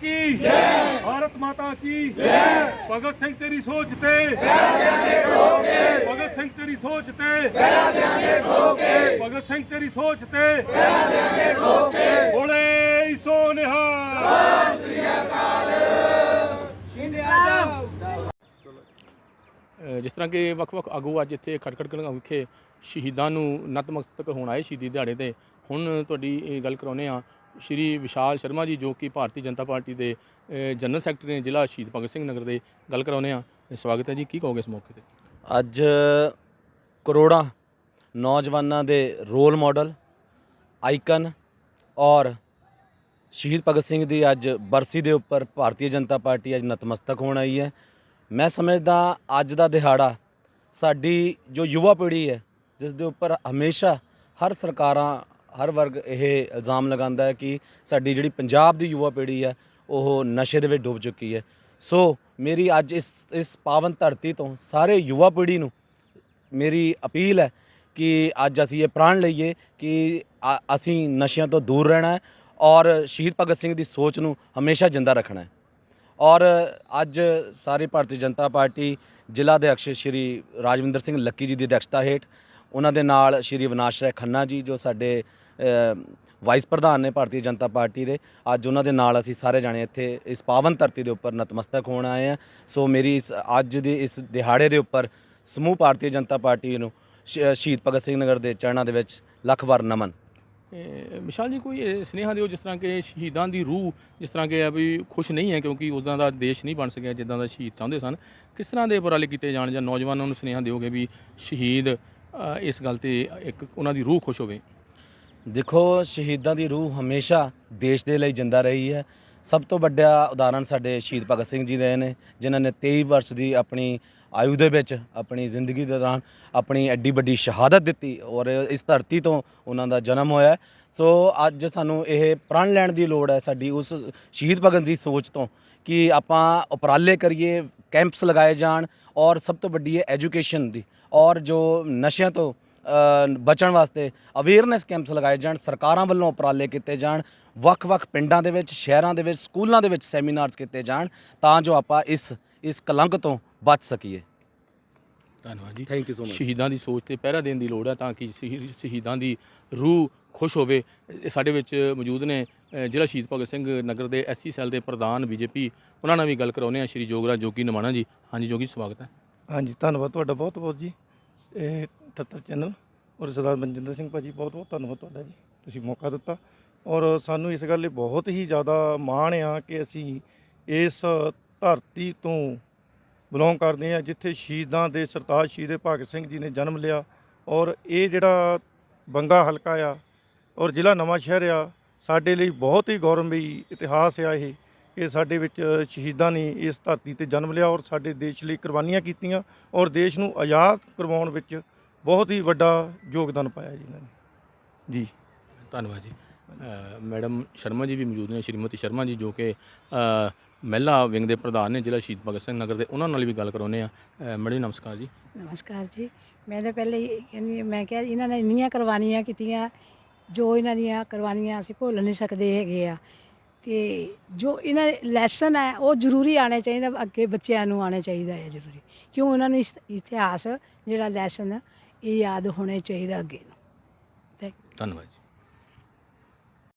ਕੀ? ਜੈ ਭਾਰਤ ਮਾਤਾ ਕੀ? ਜੈ ਭਗਤ ਸਿੰਘ ਤੇਰੀ ਸੋਚ ਤੇ। ਪੈਰਾਂ ਦੇਾਂਗੇ ਠੋਕੇ ਭਗਤ ਸਿੰਘ ਤੇਰੀ ਸੋਚ ਤੇ। ਪੈਰਾਂ ਦੇਾਂਗੇ ਠੋਕੇ ਭਗਤ ਜਿਸ ਤਰ੍ਹਾਂ ਕਿ ਵੱਖ-ਵੱਖ ਆਗੂ ਅੱਜ ਇੱਥੇ ਖਟਖੜ ਕਲਾਂ ਵਿਖੇ ਸ਼ਹੀਦਾਂ ਨੂੰ ਨਤਮਸਤਕ ਹੋਣ ਆਏ, ਸ਼ਹੀਦੀ ਦਿਹਾੜੇ ਤੇ। ਹੁਣ ਤੁਹਾਡੀ ਇਹ ਗੱਲ ਕਰਾਉਨੇ ਆ ਸ਼੍ਰੀ ਵਿਸ਼ਾਲ ਸ਼ਰਮਾ ਜੀ, ਜੋ ਕਿ ਭਾਰਤੀ ਜਨਤਾ ਪਾਰਟੀ ਦੇ ਜਨਰਲ ਸੈਕਟਰੀ ਨੇ ਜ਼ਿਲ੍ਹਾ ਸ਼ਹੀਦ ਭਗਤ ਸਿੰਘ ਨਗਰ ਦੇ ਗੱਲ ਕਰਾਉਨੇ ਆ ਸਵਾਗਤ ਹੈ ਜੀ। ਕੀ ਕਹੋਗੇ ਇਸ ਮੌਕੇ ਤੇ? ਅੱਜ ਕਰੋੜਾਂ ਨੌਜਵਾਨਾਂ ਦੇ ਰੋਲ ਮਾਡਲ, ਆਈਕਨ ਔਰ ਸ਼ਹੀਦ ਭਗਤ ਸਿੰਘ ਦੀ ਅੱਜ ਬਰਸੀ ਦੇ ਉੱਪਰ ਭਾਰਤੀ ਜਨਤਾ ਪਾਰਟੀ ਅੱਜ ਨਤਮਸਤਕ ਹੋਣ ਆਈ ਹੈ। ਮੈਂ ਸਮਝਦਾ ਅੱਜ ਦਾ ਦਿਹਾੜਾ ਸਾਡੀ ਜੋ ਯੁਵਾ ਪੀੜ੍ਹੀ ਹੈ, ਜਿਸ ਦੇ ਉੱਪਰ ਹਮੇਸ਼ਾ ਹਰ ਸਰਕਾਰਾਂ ਹਰ ਵਰਗ ਇਹ ਇਲਜ਼ਾਮ ਲਗਾਉਂਦਾ ਹੈ ਕਿ ਸਾਡੀ ਜਿਹੜੀ ਪੰਜਾਬ ਦੀ ਯੁਵਾ ਪੀੜ੍ਹੀ ਹੈ, ਉਹ ਨਸ਼ੇ ਦੇ ਵਿੱਚ ਡੁੱਬ ਚੁੱਕੀ ਹੈ। ਸੋ ਮੇਰੀ ਅੱਜ ਇਸ ਇਸ ਪਾਵਨ ਧਰਤੀ ਤੋਂ ਸਾਰੇ ਯੁਵਾ ਪੀੜ੍ਹੀ ਨੂੰ ਮੇਰੀ ਅਪੀਲ ਹੈ ਕਿ ਅੱਜ ਅਸੀਂ ਇਹ ਪ੍ਰਾਣ ਲਈਏ ਕਿ ਅਸੀਂ ਨਸ਼ਿਆਂ ਤੋਂ ਦੂਰ ਰਹਿਣਾ ਹੈ ਔਰ ਸ਼ਹੀਦ ਭਗਤ ਸਿੰਘ ਦੀ ਸੋਚ ਨੂੰ ਹਮੇਸ਼ਾ ਜਿੰਦਾ ਰੱਖਣਾ ਹੈ। ਔਰ ਅੱਜ ਸਾਰੇ ਭਾਰਤੀ ਜਨਤਾ ਪਾਰਟੀ ਜ਼ਿਲ੍ਹਾ ਅਧਿਕਸ਼ ਸ਼੍ਰੀ ਰਾਜਵਿੰਦਰ ਸਿੰਘ ਲੱਕੀ ਜੀ ਦੀ ਅਧਿਕਸ਼ਤਾ ਹੇਠ ਉਹਨਾਂ ਦੇ ਨਾਲ ਸ਼੍ਰੀ ਵਿਨਾਸ਼ ਰਾਏ ਖੰਨਾ ਜੀ, ਜੋ ਸਾਡੇ ਵਾਈਸ ਪ੍ਰਧਾਨ ਨੇ ਭਾਰਤੀ ਜਨਤਾ ਪਾਰਟੀ ਦੇ, ਅੱਜ ਉਹਨਾਂ ਦੇ ਨਾਲ ਅਸੀਂ ਸਾਰੇ ਜਾਣੇ ਇੱਥੇ ਇਸ ਪਾਵਨ ਧਰਤੀ ਦੇ ਉੱਪਰ ਨਤਮਸਤਕ ਹੋਣ ਆਏ ਆ ਸੋ ਮੇਰੀ ਇਸ, ਅੱਜ ਦੇ ਇਸ ਦਿਹਾੜੇ ਦੇ ਉੱਪਰ ਸਮੂਹ ਭਾਰਤੀ ਜਨਤਾ ਪਾਰਟੀ ਨੂੰ ਸ਼ਹੀਦ ਭਗਤ ਸਿੰਘ ਨਗਰ ਦੇ ਚਰਨਾਂ ਦੇ ਵਿੱਚ ਲੱਖ ਵਾਰ ਨਮਨ। ਵਿਸ਼ਾਲ ਜੀ, ਕੋਈ ਇਹ ਸੁਨੇਹਾ ਦਿਓ ਜਿਸ ਤਰ੍ਹਾਂ ਕਿ ਸ਼ਹੀਦਾਂ ਦੀ ਰੂਹ ਜਿਸ ਤਰ੍ਹਾਂ ਕਿ ਆ ਵੀ ਖੁਸ਼ ਨਹੀਂ ਹੈ ਕਿਉਂਕਿ ਉਦਾਂ ਦਾ ਦੇਸ਼ ਨਹੀਂ ਬਣ ਸਕਿਆ ਜਿੱਦਾਂ ਦਾ ਸ਼ਹੀਦ ਚਾਹੁੰਦੇ ਸਨ। ਕਿਸ ਤਰ੍ਹਾਂ ਦੇ ਉਪਰਾਲੇ ਕੀਤੇ ਜਾਣ ਜਾਂ ਨੌਜਵਾਨਾਂ ਨੂੰ ਸੁਨੇਹਾ ਦਿਓਗੇ ਵੀ ਸ਼ਹੀਦ ਅ, ਇਸ ਗੱਲ ਤੇ ਇੱਕ ਉਹਨਾਂ ਦੀ ਰੂਹ ਖੁਸ਼ ਹੋਵੇ। ਦੇਖੋ ਸ਼ਹੀਦਾਂ ਦੀ ਰੂਹ ਹਮੇਸ਼ਾ ਦੇਸ਼ ਦੇ ਲਈ ਜਿੰਦਾ ਰਹੀ ਹੈ। ਸਭ ਤੋਂ ਵੱਡਾ ਉਦਾਹਰਣ ਸਾਡੇ ਸ਼ਹੀਦ ਭਗਤ ਸਿੰਘ ਜੀ ਰਹੇ ਨੇ ਜਿਨ੍ਹਾਂ ਨੇ 23 ਵਰਸ਼ ਦੀ ਆਪਣੀ ਆਯੂ ਦੇ ਵਿੱਚ ਆਪਣੀ ਜ਼ਿੰਦਗੀ ਦੇ ਦੌਰਾਨ ਆਪਣੀ ਐਡੀ ਵੱਡੀ ਸ਼ਹਾਦਤ ਦਿੱਤੀ ਔਰ ਇਸ ਧਰਤੀ ਤੋਂ ਉਹਨਾਂ ਦਾ ਜਨਮ ਹੋਇਆ ਹੈ। ਸੋ ਅੱਜ ਸਾਨੂੰ ਇਹ ਪ੍ਰਣ ਲੈਣ ਦੀ ਲੋੜ ਹੈ ਸਾਡੀ ਉਸ ਸ਼ਹੀਦ ਭਗਤ ਦੀ ਸੋਚ ਤੋਂ ਕਿ ਆਪਾਂ ਉਪਰਾਲੇ ਕਰੀਏ ਕੈਂਪਸ ਲਗਾਏ ਜਾਣ ਔਰ ਸਭ ਤੋਂ ਵੱਡੀ ਹੈ ਐਜੂਕੇਸ਼ਨ ਦੀ। ਔਰ ਜੋ ਨਸ਼ਿਆਂ ਤੋਂ ਬਚਣ ਵਾਸਤੇ ਅਵੇਅਰਨੈਸ ਕੈਂਪਸ ਲਗਾਏ ਜਾਣ ਸਰਕਾਰਾਂ ਵੱਲੋਂ ਉਪਰਾਲੇ ਕੀਤੇ ਜਾਣ ਵੱਖ-ਵੱਖ ਪਿੰਡਾਂ ਦੇ ਵਿੱਚ ਸ਼ਹਿਰਾਂ ਦੇ ਵਿੱਚ ਸਕੂਲਾਂ ਦੇ ਵਿੱਚ ਸੈਮੀਨਾਰਸ ਕੀਤੇ ਜਾਣ ਤਾਂ ਜੋ ਆਪਾਂ ਇਸ ਇਸ ਕਲੰਕ ਤੋਂ ਬਚ ਸਕੀਏ। ਧੰਨਵਾਦ ਜੀ। ਥੈਂਕ ਯੂ ਸੋ ਮਚ ਸ਼ਹੀਦਾਂ ਦੀ ਸੋਚ ਤੇ ਪਹਿਰਾ ਦੇਣ ਦੀ ਲੋੜ ਹੈ ਤਾਂ ਕਿ ਸ਼ਹੀ- ਸ਼ਹੀਦਾਂ ਦੀ ਰੂਹ ਖੁਸ਼ ਹੋਵੇ। ਇਹ ਸਾਡੇ ਵਿੱਚ ਮੌਜੂਦ ਨੇ ਜ਼ਿਲ੍ਹਾ ਸ਼ਹੀਦ ਭਗਤ ਸਿੰਘ ਨਗਰ ਦੇ ਐਸਸੀ ਸੈੱਲ ਦੇ ਪ੍ਰਧਾਨ ਬੀਜੇਪੀ ਉਹਨਾਂ ਨਾਲ ਵੀ ਗੱਲ ਕਰਾਉਨੇ ਆ ਸ਼੍ਰੀ ਜੋਗਰਾਜ ਜੋਗੀ ਨਮਾਣਾ ਜੀ। ਹਾਂਜੀ ਜੋਗੀ ਸਵਾਗਤ ਹੈ। ਹਾਂਜੀ, ਧੰਨਵਾਦ ਤੁਹਾਡਾ, ਬਹੁਤ ਬਹੁਤ ਜੀ। ਇਹ 78 ਚੈਨਲ ਔਰ ਸਰਦਾਰ ਮਨਜਿੰਦਰ ਸਿੰਘ ਭਾਜੀ ਬਹੁਤ ਬਹੁਤ ਧੰਨਵਾਦ ਤੁਹਾਡਾ ਜੀ, ਤੁਸੀਂ ਮੌਕਾ ਦਿੱਤਾ। ਔਰ ਸਾਨੂੰ ਇਸ ਗੱਲ ਲਈ ਬਹੁਤ ਹੀ ਜ਼ਿਆਦਾ ਮਾਣ ਆ ਕਿ ਅਸੀਂ ਇਸ ਧਰਤੀ ਤੋਂ ਬਿਲੋਂਗ ਕਰਦੇ ਆ ਜਿੱਥੇ ਸ਼ਹੀਦਾਂ ਦੇ ਸਰਤਾਜ ਸ਼ਹੀਦ ਭਗਤ ਸਿੰਘ ਜੀ ਨੇ ਜਨਮ ਲਿਆ। ਔਰ ਇਹ ਜਿਹੜਾ ਬੰਗਾ ਹਲਕਾ ਆ ਔਰ ਜ਼ਿਲ੍ਹਾ ਨਵਾਂ ਸ਼ਹਿਰ ਆ, ਸਾਡੇ ਲਈ ਬਹੁਤ ਹੀ ਗੌਰਵਮਈ ਇਤਿਹਾਸ ਆ ਇਹ। ਕਿ ਸਾਡੇ ਵਿੱਚ ਸ਼ਹੀਦਾਂ ਨੇ ਇਸ ਧਰਤੀ ਤੇ ਜਨਮ ਲਿਆ ਔਰ ਸਾਡੇ ਦੇਸ਼ ਲਈ ਕੁਰਬਾਨੀਆਂ ਕੀਤੀਆਂ ਔਰ ਦੇਸ਼ ਨੂੰ ਆਜ਼ਾਦ ਕਰਵਾਉਣ ਵਿੱਚ ਬਹੁਤ ਹੀ ਵੱਡਾ ਯੋਗਦਾਨ ਪਾਇਆ ਜੀ ਇਹਨਾਂ ਨੇ। ਜੀ। ਧੰਨਵਾਦ ਜੀ। ਮੈਡਮ ਸ਼ਰਮਾ ਜੀ ਵੀ ਮੌਜੂਦ ਨੇ ਸ਼੍ਰੀਮਤੀ ਸ਼ਰਮਾ ਜੀ ਜੋ ਕਿ ਮਹਿਲਾ ਵਿੰਗ ਦੇ ਪ੍ਰਧਾਨ ਨੇ ਜ਼ਿਲ੍ਹਾ ਸ਼ਹੀਦ ਭਗਤ ਸਿੰਘ ਨਗਰ ਦੇ ਉਹਨਾਂ ਨਾਲ ਵੀ ਗੱਲ ਕਰਾਉਨੇ ਆ ਮੈਡਮ ਨਮਸਕਾਰ ਜੀ। ਨਮਸਕਾਰ ਜੀ। ਮੈਂ ਤਾਂ ਪਹਿਲੇ ਹੀ ਕਹਿੰਦੀ ਮੈਂ ਕਿਹਾ ਇਹਨਾਂ ਨੇ ਇੰਨੀਆਂ ਕੁਰਬਾਨੀਆਂ ਕੀਤੀਆਂ ਜੋ ਇਹਨਾਂ ਦੀਆਂ ਕੁਰਬਾਨੀਆਂ ਅਸੀਂ ਭੁੱਲ ਨਹੀਂ ਸਕਦੇ ਹੈਗੇ ਆ। ਤੇ ਜੋ ਇਹਨਾਂ ਦੇ ਲੈਸਨ ਹੈ, ਉਹ ਜ਼ਰੂਰੀ ਆਣੇ ਚਾਹੀਦਾ, ਅੱਗੇ ਬੱਚਿਆਂ ਨੂੰ ਆਣੇ ਚਾਹੀਦਾ ਹੈ ਜ਼ਰੂਰੀ। ਕਿਉਂ ਉਹਨਾਂ ਨੂੰ ਇਸ ਇਤਿਹਾਸ ਜਿਹੜਾ ਲੈਸਨ ਇਹ ਯਾਦ ਹੋਣੇ ਚਾਹੀਦਾ ਅੱਗੇ ਨੂੰ। ਥੈਂਕ ਧੰਨਵਾਦ ਜੀ।